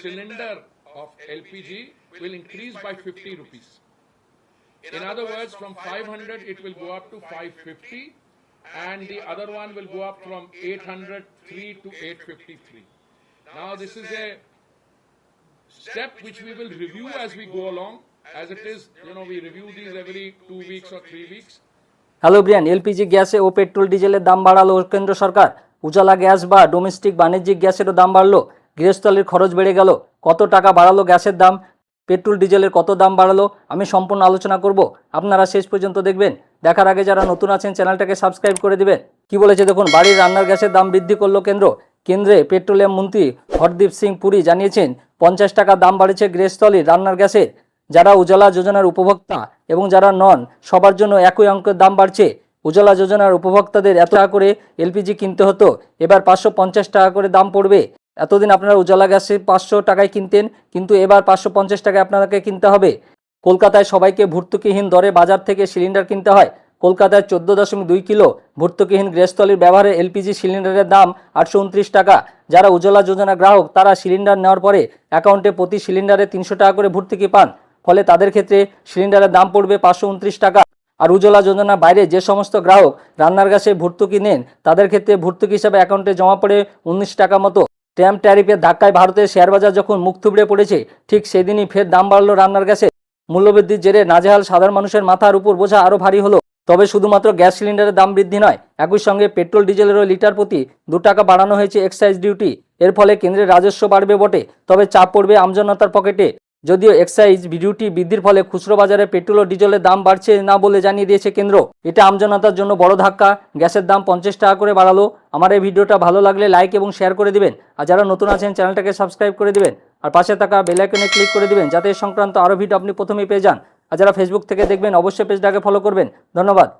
cylinder of LPG will increase by 50 rupees. In other words, from 500 it will go up to 550 and the other one will go up from 803 to 853. Now this is a step which we will review as we go along. As it is, you know, we review these every two weeks or three weeks. Hello Brian LPG গ্যাসে ও petrol ডিজেলের দাম বাড়ালো কেন্দ্র সরকার উজালা gas বা domestic বাণিজ্যিক গ্যাসেরও দাম বাড়লো গৃহস্থলীর খরচ বেড়ে গেল, কত টাকা বাড়ালো গ্যাসের দাম, পেট্রোল, ডিজেলের কত দাম বাড়ালো, আমি সম্পূর্ণ আলোচনা করব। আপনারা শেষ পর্যন্ত দেখবেন। দেখার আগে যারা নতুন আছেন, চ্যানেলটাকে সাবস্ক্রাইব করে দিবেন। কি বলেছে দেখুন, বাড়ির রান্নার গ্যাসের দাম বৃদ্ধি করল কেন্দ্র। কেন্দ্রে পেট্রোলিয়াম মন্ত্রী হরদীপ সিং পুরী জানিয়েছেন, পঞ্চাশ টাকা দাম বাড়েছে গৃহস্থলীর রান্নার গ্যাসের যারা উজালা যোজনার উপভোক্তা এবং যারা নন, সবার জন্য একই অঙ্কের দাম বাড়ছে। উজালা যোজনার উপভোক্তাদের এত টাকা করে এলপিজি কিনতে হতো, এবার পাঁচশো পঞ্চাশ টাকা করে দাম পড়বে। এতদিন আপনারা উজালা গ্যাসে পাঁচশো টাকায় কিনতেন, কিন্তু এবার পাঁচশো পঞ্চাশ টাকায় আপনাদেরকে কিনতে হবে। কলকাতায় সবাইকে ভর্তুকিহীন দরে বাজার থেকে সিলিন্ডার কিনতে হয়। কলকাতায় চোদ্দ দশমিক দুই কিলো ভর্তুকিহীন গৃহস্থলীর ব্যবহারে এলপিজি সিলিন্ডারের দাম আটশো উনত্রিশ টাকা। যারা উজ্জ্বলা যোজনা গ্রাহক, তারা সিলিন্ডার নেওয়ার পরে অ্যাকাউন্টে প্রতি সিলিন্ডারে তিনশো টাকা করে ভর্তুকি পান। ফলে তাদের ক্ষেত্রে সিলিন্ডারের দাম পড়বে পাঁচশো উনত্রিশ টাকা। আর উজ্জ্বলা যোজনার বাইরে যে সমস্ত গ্রাহক রান্নার গ্যাসে ভর্তুকি নেন, তাদের ক্ষেত্রে ভর্তুকি হিসাবে অ্যাকাউন্টে জমা পড়ে উনিশ টাকা মতো। ট্যাম্প ট্যারিফের ধাক্কায় ভারতের শেয়ার বাজার যখন মুখ থুবড়ে পড়েছে, ঠিক সেদিনই ফের দাম বাড়ল রান্নার গ্যাসে মূল্যবৃদ্ধির জেরে নাজেহাল সাধারণ মানুষের মাথার উপর বোঝা আরও ভারী হলো। তবে শুধুমাত্র গ্যাস সিলিন্ডারের দাম বৃদ্ধি নয়, একই সঙ্গে পেট্রোল, ডিজেলেরও লিটার প্রতি দু টাকা বাড়ানো হয়েছে এক্সাইজ ডিউটি। এর ফলে কেন্দ্রের রাজস্ব বাড়বে বটে, তবে চাপ পড়বে আমজনতার পকেটে। যদিও এক্সাইজ ডিউটি বৃদ্ধির ফলে খুচরো বাজারে পেট্রোল ও ডিজেলের দাম বাড়ছে না বলে জানিয়ে দিয়েছে কেন্দ্র। এটা আমজনতার জন্য বড় ধাক্কা। গ্যাসের দাম পঞ্চাশ টাকা করে বাড়ালো। আমার এই ভিডিওটা ভালো লাগলে লাইক এবং শেয়ার করে দিবেন। আর যারা নতুন আছেন, চ্যানেলটাকে সাবস্ক্রাইব করে দিবেন। আর পাশে থাকা বেল আইকনে ক্লিক করে দিবেন, যাতে সংক্রান্ত আরও ভিডিও আপনি প্রথমেই পেয়ে যান। আর যারা ফেসবুক থেকে দেখবেন, অবশ্যই পেজটাকে ফলো করবেন। ধন্যবাদ।